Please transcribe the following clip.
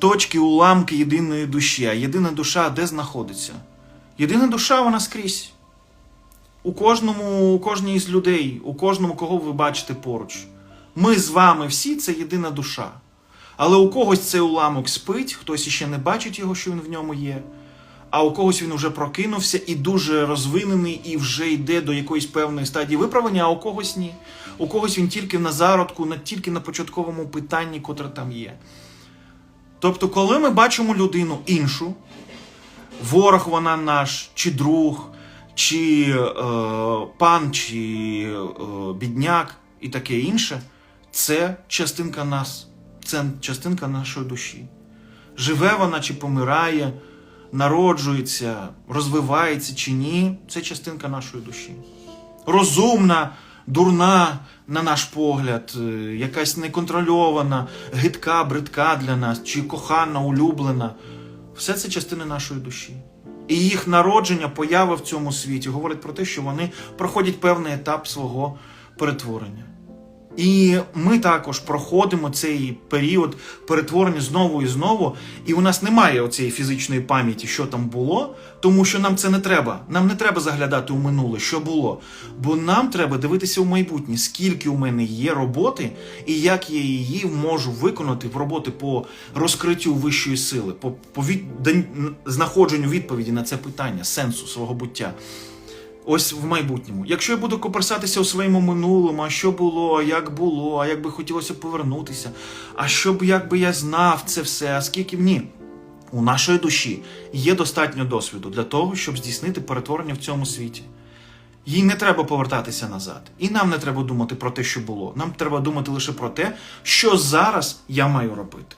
точки, уламки єдиної душі. А єдина душа де знаходиться? Єдина душа вона скрізь. У кожному, у кожній із людей, у кожному, кого ви бачите поруч. Ми з вами всі це єдина душа. Але у когось цей уламок спить, хтось іще не бачить його, що він в ньому є. А у когось він вже прокинувся і дуже розвинений, і вже йде до якоїсь певної стадії виправлення, а у когось ні. У когось він тільки на зародку, тільки на початковому питанні, котре там є. Тобто, коли ми бачимо людину іншу, ворог вона наш, чи друг, чи е, пан, чи е, бідняк і таке інше, це частинка нас, це частинка нашої душі. Живе вона чи помирає, народжується, розвивається чи ні, це частинка нашої душі. Розумна, дурна, на наш погляд, е, якась неконтрольована, гидка, бридка для нас, чи кохана, улюблена. Все це частини нашої душі. І їх народження, поява в цьому світі говорить про те, що вони проходять певний етап свого перетворення. І ми також проходимо цей період перетворення знову і знову, і у нас немає оцієї фізичної пам'яті, що там було, тому що нам це не треба. Нам не треба заглядати у минуле, що було. Бо нам треба дивитися у майбутнє, скільки у мене є роботи, і як я її можу виконати в роботи по розкриттю вищої сили, по, по від... знаходженню відповіді на це питання, сенсу свого буття. Ось в майбутньому. Якщо я буду коперсатися у своєму минулому, а що було, а як було, а як би хотілося повернутися, а що б як би я знав це все, а скільки ні. У нашої душі є достатньо досвіду для того, щоб здійснити перетворення в цьому світі. Їй не треба повертатися назад. І нам не треба думати про те, що було. Нам треба думати лише про те, що зараз я маю робити.